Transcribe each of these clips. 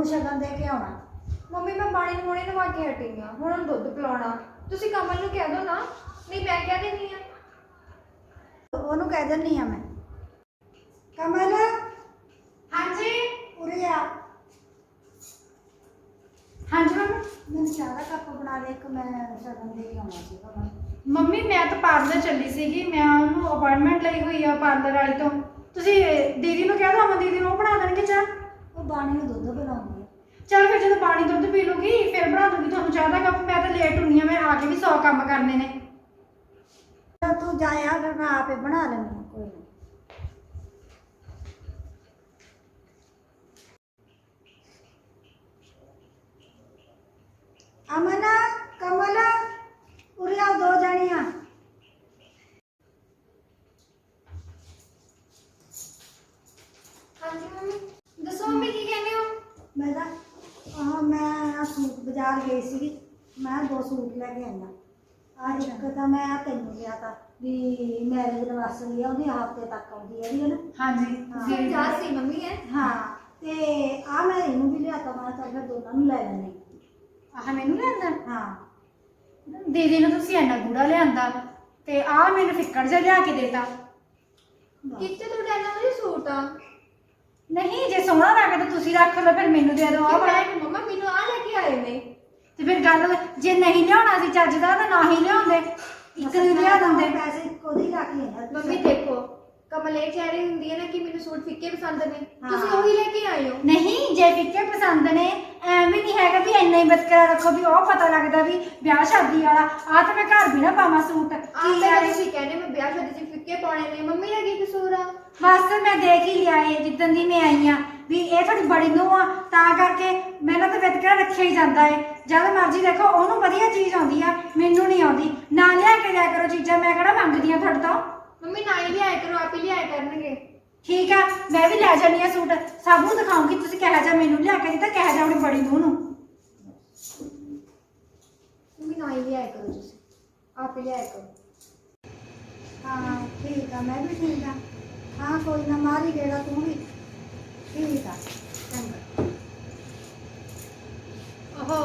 ਦੇ ਨੂੰ ਸ਼ਗਨ ਦੇ ਕੇ ਆਉਣਾ। ਮੰਮੀ ਮੈਂ ਪਾਣੀ ਨੂੰ ਹੁਣੇ ਨਵਾ ਕੇ ਹਟੀ ਆ। ਹੁਣ ਉਹਨੂੰ ਦੁੱਧ ਪਿਲਾਉਣਾ। ਤੁਸੀਂ ਕਮਲ ਨੂੰ ਕਹਿ ਦਿਓ ਨਾ। ਨਹੀਂ ਮੈਂ ਕਹਿ ਦਿੰਦੀ ਆ। ਉਹਨੂੰ ਕਹਿ ਦਿੰਨੀ ਆ ਮੈਂ। ਕਮਲ? ਹਾਂਜੀ? ਉਰੇ ਆ। ਹਾਂਜੀ ਮੰਮੀ? ਮੈਨੂੰ ਚਾਹ ਦਾ ਕੱਪ ਬਣਾ ਦੇ ਇੱਕ ਮੈਂ ਸ਼ਗਨ ਦੇ ਕੇ ਆਉਣਾ ਸੀ ਕਮਲ। ਮੰਮੀ ਮੈਂ ਤਾਂ ਪਾਰਲਰ ਚੱਲੀ ਸੀਗੀ। ਮੈਂ ਉਹਨੂੰ ਅਪਾਇੰਟਮੈਂਟ ਲਈ ਹੋਈ ਆ ਪਾਰਲਰ ਵਾਲੀ ਤੋਂ। ਤੁਸੀਂ ਦੀਦੀ ਨੂੰ ਕਹਿ ਦੋ ਅਮਨ ਦੀਦੀ ਨੂੰ ਉਹ ਬਣਾ ਦੇਣਗੇ ਚਾਹ? ਉਹ ਬਾਣੀ ਨੂੰ ਦੁੱਧ ਬਣਾਉਂਦੀ ਚਲ ਫਿਰ ਜਦੋਂ ਪਾਣੀ ਦੁੱਧ ਪੀ ਲੂਗੀ, ਫਿਰ ਬਣਾ ਦੂੰਗੀ ਤੁਹਾਨੂੰ ਚਾਹ ਦਾ ਕੱਪ। ਮੈਂ ਤਾਂ ਲੇਟ ਹੁੰਨੀ ਆ, ਮੈਂ ਆ ਕੇ ਵੀ 100 ਕੰਮ ਕਰਨੇ ਨੇ। ਆ ਤੂੰ ਜਾਇਆ ਫਿਰ ਮੈਂ ਆਪੇ ਬਣਾ ਲੈਂਦੀ ਹਾਂ, ਕੋਈ ਨਹੀਂ ਅਮਨ ਕਮਲ ਉਰੇ ਆ ਦੋ ਜਾਣੀਆਂ ਹਾਂਜੀ ਮੰਮੀ ਦੱਸੋ ਮੰਮੀ ਕੀ ਕਹਿੰਦੇ ਹੋ ਮੈਂ ਤਾਂ ਆਹ ਮੈਂ ਸੂਟ ਬਾਜ਼ਾਰ ਗਈ ਸੀਗੀ ਮੈਂ ਦੋ ਸੂਟ ਲੈ ਕੇ ਆਈਆਂ ਆ। ਇੱਕ ਤਾਂ ਮੈਂ ਆਹ ਤੈਨੂੰ ਲਿਆ ਤਾਂ ਵੀ ਮੈਰਿਜ ਐਨਵਰਸਰੀ ਆ ਉਹਦੀ ਹਫ਼ਤੇ ਤੱਕ ਆਉਂਦੀ ਹੈ ਨਾ? ਹਾਂਜੀ ਹਾਂ। ਫਿਰ ਜਾ ਸੀ ਮੰਮੀ ਹੈ ਹਾਂ ਤੇ ਆ ਮੈਂ ਇਹਨੂੰ ਵੀ ਲਿਆ ਤਾ ਮੈਂ ਤਾਂ ਫਿਰ ਦੋਨਾਂ ਨੂੰ ਲੈ ਲੈਣੇ ਆਹ ਮੈਨੂੰ ਲਿਆਂਦਾ ਹਾਂ। ਦੀਦੀ ਨੂੰ ਤੁਸੀਂ ਇੰਨਾ ਗੂੜਾ ਲਿਆਂਦਾ ਤੇ ਆਹ ਮੈਨੂੰ ਫਿੱਕੜ ਜਿਹਾ ਲਿਆ ਕੇ ਦੇਤਾ। ਕਿੱਥੇ ਤੁਹਾਡਾ ਇੰਨਾ ਵਧੀਆ ਸੂਟ? ਆ ਨਹੀਂ ਜੇ ਸੋਹਣਾ ਲੱਗਦਾ ਤੁਸੀਂ ਰੱਖ ਲਓ ਫਿਰ ਮੈਨੂੰ ਦੇ ਦਿਓ ਆਹ ਵਾਲਾ। ਆਏ ਨੇ। ਤੇ ਫਿਰ ਗੱਲ ਜੇ ਨਹੀਂ ਲਿਆਉਣਾ ਸੀ ਚੱਜ ਦਾ ਤਾਂ ਨਾ ਹੀ ਲਿਆਉਂਦੇ। ਇੱਕ ਨੂੰ ਲਿਆ ਦਿੰਦੇ। ਪੈਸੇ ਕੋਦੀ ਰੱਖ ਲਿਆ ਮੰਮੀ ਦੇਖੋ ਕਮਲ ਰਹੀ ਹੁੰਦੀ ਹੈ ਨਾ ਕਿ ਮੈਨੂੰ ਸੂਟ ਫਿੱਕੇ ਪਸੰਦ ਨੇ। ਹਾਂ। ਤੁਸੀਂ ਉਹੀ ਲੈ ਕੇ ਆਏ ਹੋ। ਨਹੀਂ ਜੇ ਫਿੱਕੇ ਪਸੰਦ ਨੇ ਐਵੇਂ ਨਹੀਂ ਹੈਗਾ ਵੀ ਇੰਨਾ ਹੀ ਬਰਕਰਾਰ ਰੱਖੋ ਵੀ ਉਹ ਪਤਾ ਲੱਗਦਾ ਵੀ ਵਿਆਹ ਸ਼ਾਦੀ ਵਾਲਾ। ਆ ਤਾਂ ਮੈਂ ਘਰ ਵੀ ਨਾ ਪਾਵਾਂ ਸੂਟ। ਆਹ ਕੀ ਤਾਂ ਤੁਸੀਂ ਕਹਿੰਦੇ ਮੈਂ ਵਿਆਹ ਸ਼ਾਦੀ 'ਚ ਫਿੱਕੇ ਪਾਉਣੇ ਨੇ। ਮੰਮੀ ਦਾ ਕੀ ਕਸੂਰ ਆ? ਬਸ ਮੈਂ ਦੇਖ ਹੀ ਲਿਆ ਏ ਜਿੱਦਣ ਦੀ ਮੈਂ ਆਈ ਆ। ਵੀ ਇਹ ਤੁਹਾਡੀ ਬੜੀ ਨੂੰ ਆ ਤਾਂ ਕਰਕੇ ਮੈਨੂੰ ਤਾਂ ਵਿਤਕਰਾ ਰੱਖਿਆ ਹੀ ਜਾਂਦਾ ਏ। ਜਦ ਮਰਜ਼ੀ ਦੇਖੋ ਉਹਨੂੰ ਵਧੀਆ ਚੀਜ਼ ਆਉਂਦੀ ਆ ਮੈਨੂੰ ਨਹੀਂ ਆਉਂਦੀ। ਨਾ ਲਿਆ ਕੇ ਦਿਆ ਕਰੋ ਚੀਜ਼ਾਂ ਮੈਂ ਕਿਹੜਾ ਮੰਗਦੀ ਆ ਤੁਹਾਡੇ ਤੋਂ? ਮੰਮੀ ਨਾ ਹੀ ਲਿਆਇਆ ਕਰੋ ਆਪ ਹੀ ਲਿਆਇਆ ਕਰਨਗੇ। ਠੀਕ ਆ ਮੈਂ ਵੀ ਲੈ ਜਾਨੀ ਆ ਸੂਟ। ਸਭ ਨੂੰ ਦਿਖਾਉਂਗੀ ਤੁਸੀਂ ਕਿਹਾ ਜਾ ਮੈਨੂੰ ਲਿਆ ਕੇ ਦਿੱਤਾ ਕਿਹਾ ਜਾ ਆਪਣੀ ਬੜੀ ਨੂੰ ਨੂੰ। ਮੰਮੀ ਨਾ ਹੀ ਲਿਆਇਆ ਕਰੋ ਤੁਸੀਂ। ਆਪ ਹੀ ਲਿਆਇਆ ਕਰੋ। ਹਾਂ ਠੀਕ ਆ ਮੈਂ ਵੀ ਠੀਕ ਆ। ਹਾਂ ਕੋਈ ਨਾ ਮਾਰੀ ਗੇੜਾ ਤੂੰ ਵੀ। ਠੀਕ ਆ ਚੰਗਾ। ਓਹੋ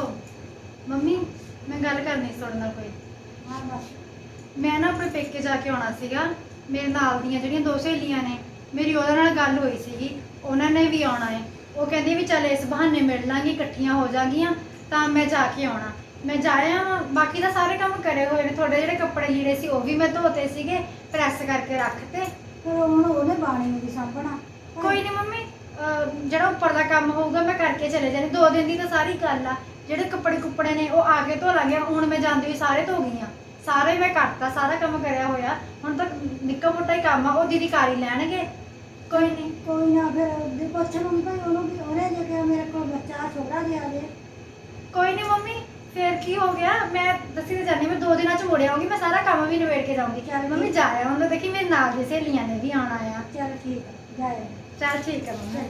ਮੰਮੀ ਮੈਂ ਗੱਲ ਕਰਨੀ ਤੁਹਾਡੇ ਨਾਲ ਕੋਈ। ਹਾਂ ਬਸ ਮੈਂ ਨਾ ਆਪਣੇ ਪੇਕੇ ਜਾ ਕੇ ਆਉਣਾ ਸੀਗਾ। ਮੇਰੇ ਨਾਲ ਦੀਆਂ ਜਿਹੜੀਆਂ ਦੋ ਸਹੇਲੀਆਂ ਨੇ ਮੇਰੀ ਉਹਦੇ ਨਾਲ ਗੱਲ ਹੋਈ ਸੀਗੀ। ਉਹਨਾਂ ਨੇ ਵੀ ਆਉਣਾ ਹੈ। ਉਹ ਕਹਿੰਦੀ ਵੀ ਚੱਲ ਇਸ ਬਹਾਨੇ ਮਿਲ ਲਾਂਗੇ ਇਕੱਠੀਆਂ ਹੋ ਜਾਗੀਆਂ ਤਾਂ ਮੈਂ ਜਾ ਕੇ ਆਉਣਾ। ਮੈਂ ਜਾਇਆ ਵਾਂ, ਬਾਕੀ ਦਾ ਸਾਰੇ ਕੰਮ ਕਰੇ ਹੋਏ ਨੇ। ਤੁਹਾਡੇ ਜਿਹੜੇ ਕੱਪੜੇ ਲੀੜੇ ਸੀ ਉਹ ਵੀ ਮੈਂ ਧੋਤੇ ਸੀਗੇ ਪ੍ਰੈਸ ਕਰਕੇ ਰੱਖਤੇ। ਫਿਰ ਹੁਣ ਉਹਨੇ ਬਾਣੀ ਨੂੰ ਵੀ ਸਾਂਭਣਾ। ਕੋਈ ਨਹੀਂ ਮੰਮੀ ਜਿਹੜਾ ਉੱਪਰ ਦਾ ਕੰਮ ਹੋਊਗਾ ਮੈਂ ਕਰਕੇ ਚਲੇ ਜਾਣੀ। ਦੋ ਦਿਨ ਦੀ ਤਾਂ ਸਾਰੀ ਗੱਲ ਆ। ਜਿਹੜੇ ਕੱਪੜੇ ਕੁੱਪੜੇ ਨੇ ਉਹ ਆ ਕੇ ਧੋ ਲਾਂਗੇ। ਹੁਣ ਮੈਂ ਜਾਂਦੀ ਹੋਈ ਸਾਰੇ ਧੋ ਗਈਆਂ ਸਾਰੇ ਮੈਂ ਕਰਤਾ ਸਾਰਾ ਕੰਮ ਕਰਿਆ ਹੋਇਆ। ਹੁਣ ਤਾਂ ਨਿੱਕਾ ਮੋਟਾ ਹੀ ਕੰਮ ਆ ਉਹ ਦੀਦੀ ਕਰ ਹੀ ਲੈਣਗੇ। ਕੋਈ ਨਹੀਂ। ਕੋਈ ਨਾ ਫਿਰ ਜੇ ਪੁੱਛ ਲੂੰ ਭਾਈ ਉਹਨੂੰ ਵੀ ਉਹਨੇ ਜੇ ਕਿਹਾ ਮੇਰੇ ਕੋਲ ਬੱਚਾ ਛੋਟਾ ਜਿਹਾ ਜੇ। ਕੋਈ ਨਹੀਂ ਮੰਮੀ ਫੇਰ ਕੀ ਹੋ ਗਿਆ? ਮੈਂ ਦੱਸੀ ਤੇ ਜਾਨੀ ਮੈਂ ਦੋ ਦਿਨਾਂ ਚ ਮੁੜ ਆਉਂਗੀ ਮੈਂ ਸਾਰਾ ਕੰਮ ਵੀ ਨਿਬੇੜ ਕੇ ਜਾਊਂਗੀ। ਮੰਮੀ ਠੀਕ। ਜਾਇਆ ਹੁਣ ਦੇਖੀ ਮੇਰੇ ਨਾਲ ਦੀ ਸਹੇਲੀਆਂ ਨੇ ਵੀ ਆਉਣਾ ਆ। ਚਲ ਠੀਕ ਆ ਜਾਏ ਚੱਲ ਠੀਕ ਹੈ ਮੰਮੀ।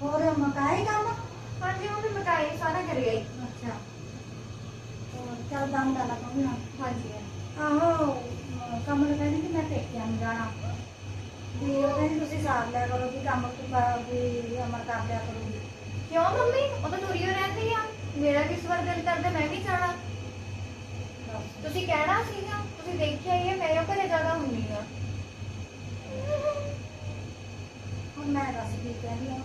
ਹੋਰ ਮਕਾਏ ਕੰਮ? ਹਾਂਜੀ ਮੰਮੀ ਮਕਾਈ ਸਾਰਾ ਕਰ ਗਈ ਅੱਛਾ। ਹੋਰ ਚੱਲ ਦਮ ਦਾ ਲੱਗ ਨਾ ਹਾਂਜੀ। ਆਹੋ। ਕਮਲ ਕਹਿੰਦੀ ਕਿ ਮੈਂ ਪੇਕਿਆਂ ਨੂੰ ਜਾਣਾ। ਵੀ ਉਹ ਕਹਿੰਦੀ ਤੁਸੀਂ ਸਾਥ ਲਿਆ ਕਰੋ ਵੀ ਕੰਮ ਕੀ ਵੀ ਅਮਰ ਕਰ ਲਿਆ ਕਰੂਗੀ ਕਿਉਂ ਮੰਮੀ? ਉਹ ਤਾਂ ਹੋ ਰਹਿੰਦੀ ਆ। ਮੇਰਾ ਇਸ ਵਾਰ ਦਿਲ ਕਰਦਾ ਮੈਂ ਵੀ ਜਾਣਾ। ਬਸ। ਤੁਸੀਂ ਕਹਿਣਾ ਸੀਗਾ ਤੁਸੀਂ ਦੇਖਿਆ ਹੀ ਹੈ ਮੈਂ ਉਹ ਘਰੇ ਜ਼ਿਆਦਾ ਹੁੰਦੀ ਆ? ਹੁਣ ਮੈਂ ਦੱਸ ਕੀ ਕਹਿੰਦੀ ਹਾਂ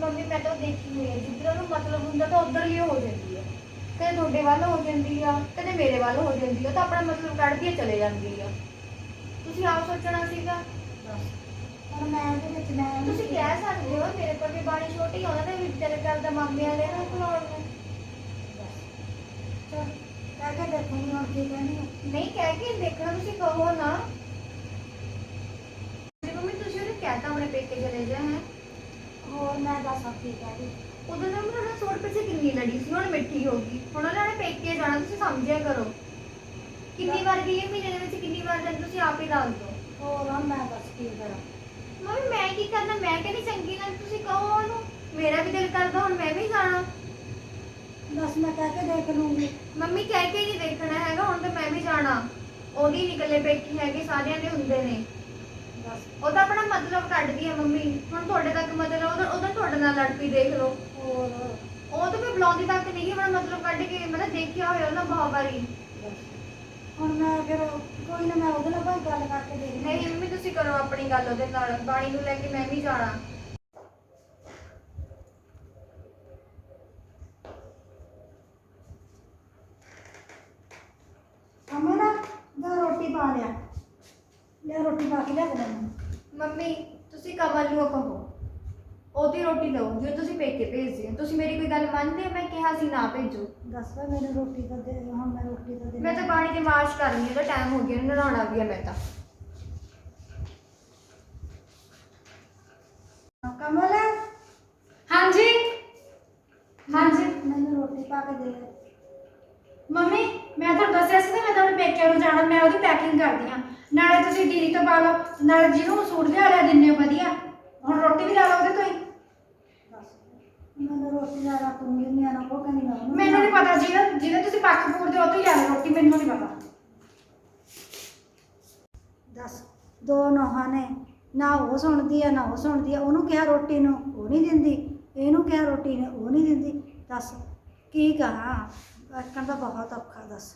ਮੰਮੀ ਮੈਂ ਤਾਂ ਦੇਖੀ ਹੋਈ ਹੈ ਜਿੱਧਰ ਉਹਨੂੰ ਮਤਲਬ ਹੁੰਦਾ ਤਾਂ ਉਧਰ ਉਹ ਹੋ ਤੁਹਾਡੇ ਵੱਲ ਹੋ ਜਾਂਦੀ ਆ ਕਦੇ ਮੇਰੇ ਵੱਲ ਹੋ ਜਾਂਦੀ ਆ ਤਾਂ ਆਪਣਾ ਮਤਲਬ ਕੱਢਦੀ ਆ ਚਲੇ ਜਾਂਦੀ ਆ। ਤੁਸੀਂ ਆਪ ਸੋਚਣਾ ਸੀਗਾ? ਬਸ। ਹੁਣ ਮੈਂ ਇਹਦੇ ਵਿੱਚ ਮੈਂ ਤੁਸੀਂ ਕਹਿ ਸਕਦੇ ਹੋ ਮੇਰੇ ਕੋਲ ਵੀ ਬਾਣੀ ਛੋਟੀ ਆ, ਉਹਨਾਂ ਦੇ ਵੀ ਦਿਲ ਕਰਦਾ ਮਾਮੇ ਵਾਲੇ ਨੂੰ ਖਲਾਉਣ ਨੂੰ। ਚਲ ਕਹਿ ਕੇ ਦੇਖੂੰਗੀ ਹੁਣ ਕੀ ਕਹਿੰਦੀ ਹਾਂ ਨਹੀਂ ਕਹਿ ਕੇ ਦੇਖਣਾ ਤੁਸੀਂ ਕਹੋ ਨਾ। ਜੇ ਮੰਮੀ ਤੁਸੀਂ ਉਹਨੇ ਕਹਿਤਾ ਆਪਣੇ ਪੇਕੇ ਚਲੇ ਜਾ ਹੈ? ਹੋਰ ਮੈਂ ਦੱਸ ਕੀ ਕਹਿੰਦੀ ਉਦੋਂ ਤਾਂ ਉਹਨਾਂ ਸੋੜ ਪਿੱਛੇ ਕਿੰਨੀ ਲੜੀ ਸੀ ਹੁਣ ਮਿੱਠੀ ਹੋ ਗਈ। ਹੁਣ ਉਹਨਾਂ ਨੇ ਪੇਕੇ ਜਾਣਾ ਤੁਸੀਂ ਸਮਝਿਆ ਕਰੋ। ਕਿੰਨੀ ਵਾਰ ਗਈ ਹੈ ਮਹੀਨੇ ਦੇ ਵਿੱਚ ਕਿੰਨੀ ਵਾਰ ਜਾਂਦੇ ਤੁਸੀਂ ਆਪ ਹੀ ਦੱਸ ਦਿਓ। ਹੋਰ ਮੈਂ ਦੱਸ ਕੀ ਕਰਾਂ। ਮੰਮੀ ਮੈਂ ਕੀ ਕਰਨਾ ਮੈਂ ਕਹਿੰਦੀ ਚੰਗੀ ਨਾਲ ਤੁਸੀਂ ਕਹੋ ਉਹਨੂੰ। ਮੇਰਾ ਵੀ ਦਿਲ ਕਰਦਾ ਹੁਣ ਮੈਂ ਵੀ ਜਾਣਾ। ਬਸ ਮੈਂ ਕਹਿ ਕੇ ਦੇਖ ਲੂੰਗੀ। ਮੰਮੀ ਕਹਿ ਕੇ ਨਹੀਂ ਦੇਖਣਾ ਹੈਗਾ ਹੁਣ ਤਾਂ ਮੈਂ ਵੀ ਜਾਣਾ। ਉਹਦੀ ਨਿਕਲੇ ਪੇਕੀ ਹੈਗੇ ਸਾਰਿਆਂ ਦੇ ਹੁੰਦੇ ਨੇ। ਬਸ। ਉਹ ਤਾਂ ਆਪਣਾ ਮਤਲਬ ਕੱਢਦੀ ਹੈ ਮੰਮੀ। ਹੁਣ ਤੁਹਾਡੇ ਤੱਕ ਮਤਲਬ ਉਹਦਾ ਉਹਦਾ ਤੁਹਾਡੇ ਨਾਲ ਲੜ ਪਈ ਦੇਖ ਲਓ। ਹੋਰ। ਉਹ ਤਾਂ ਮੈਂ ਬੁਲਾਉਂਦੀ ਤੱਕ ਨਹੀਂ ਗਈ ਆਪਣਾ ਮਤਲਬ ਕੱਢ ਕੇ ਮੈਂ ਤਾਂ ਦੇਖਿਆ ਹੋਇਆ ਉਹਨਾਂ ਬਹੁਤ ਵਾਰੀ। ਹੁਣ ਮੈਂ ਫਿਰ ਕੋਈ ਨਾ ਮੈਂ ਉਹਦੇ ਨਾਲ ਭਾਈ ਗੱਲ ਕਰਕੇ ਦੇਖ ਨਹੀਂ ਮੰਮੀ ਤੁਸੀਂ ਕਰੋ ਆਪਣੀ ਗੱਲ ਉਹਦੇ ਨਾਲ। ਬਾਣੀ ਨੂੰ ਲੈ ਕੇ ਮੈਂ ਵੀ ਜਾਣਾ। ਅਮਨ ਦਾ ਰੋਟੀ ਪਾ ਲਿਆ। ਲੈ ਰੋਟੀ ਪਾ ਕੇ ਲਿਆ ਦੇ ਮੰਮੀ ਤੁਸੀਂ ਕਮਲ ਨੂੰ ਕਹੋ। ਉਹਦੀ ਰੋਟੀ ਲਓ ਜੋ ਤੁਸੀਂ ਪੇਕੇ ਭੇਜਦੇ ਹੋ। ਤੁਸੀਂ ਮੇਰੀ ਕੋਈ ਗੱਲ ਮੰਨਦੇ ਹੋ? ਮੈਂ ਕਿਹਾ ਸੀ ਨਾ ਭੇਜੋ। ਦੱਸ ਵਾ ਮੈਨੂੰ ਰੋਟੀ ਤਾਂ ਦੇ ਹੁਣ ਮੈਂ ਰੋਟੀ ਤਾਂ ਦੇ ਮੈਂ ਤਾਂ ਬਾਣੀ ਦੀ ਮਾਰਚ ਕਰਨੀ ਹੈ ਤਾਂ ਟਾਈਮ ਹੋ ਗਿਆ ਨਹਾਉਣਾ ਵੀ ਹੈ ਮੈਂ ਤਾਂ। ਕਮਲ? ਹਾਂਜੀ? ਹਾਂਜੀ? ਮੈਨੂੰ ਰੋਟੀ ਪਾ ਕੇ ਦੇ ਮੰਮੀ ਮੈਂ ਤੁਹਾਨੂੰ ਦੱਸਿਆ ਸੀ ਨਾ ਮੈਂ ਤੁਹਾਡੇ ਪੇਕਿਆਂ ਨੂੰ ਜਾਣਾ ਮੈਂ ਉਹਦੀ ਪੈਕਿੰਗ ਕਰਦੀ ਆ ਨਾਲੇ ਤੁਸੀਂ ਦੀਦੀ ਤੋਂ ਪਾ ਲਓ ਨਾਲੇ ਜਿਹਨੂੰ ਸੂਟ ਲਿਆ ਲਿਆ ਦਿੰਨੇ ਹੋ ਵਧੀਆ ਹੁਣ ਰੋਟੀ ਵੀ ਲਾ ਲਓ ਉਹਦੇ ਤੋਂ ਹੀ। ਮੈਨੂੰ ਰੋਟੀ ਨਹੀਂ ਆਣਾ ਕਹਿੰਦੀ ਨਾ ਮੈਨੂੰ ਨਹੀਂ ਪਤਾ ਜਿਹਦਾ ਜਿਹਦੇ ਤੁਸੀਂ ਪੱਖ ਪੂਰਦੇ ਹੋ ਉਹ ਤੋਂ ਹੀ ਲੈ ਲਓ ਰੋਟੀ ਮੈਨੂੰ ਨਹੀਂ ਪਤਾ। ਦੱਸ ਦੋ ਨੋਹਾਂ ਨੇ ਨਾ ਉਹ ਸੁਣਦੀ ਆ ਨਾ ਉਹ ਸੁਣਦੀ ਆ ਉਹਨੂੰ ਕਿਹਾ ਰੋਟੀ ਨੂੰ ਉਹ ਨਹੀਂ ਦਿੰਦੀ ਇਹਨੂੰ ਕਿਹਾ ਰੋਟੀ ਨੇ ਉਹ ਨਹੀਂ ਦਿੰਦੀ। ਦੱਸ ਕੀ ਕਹਾਂ? ਅੱਕਣ ਦਾ ਬਹੁਤ ਔਖਾ ਦੱਸ।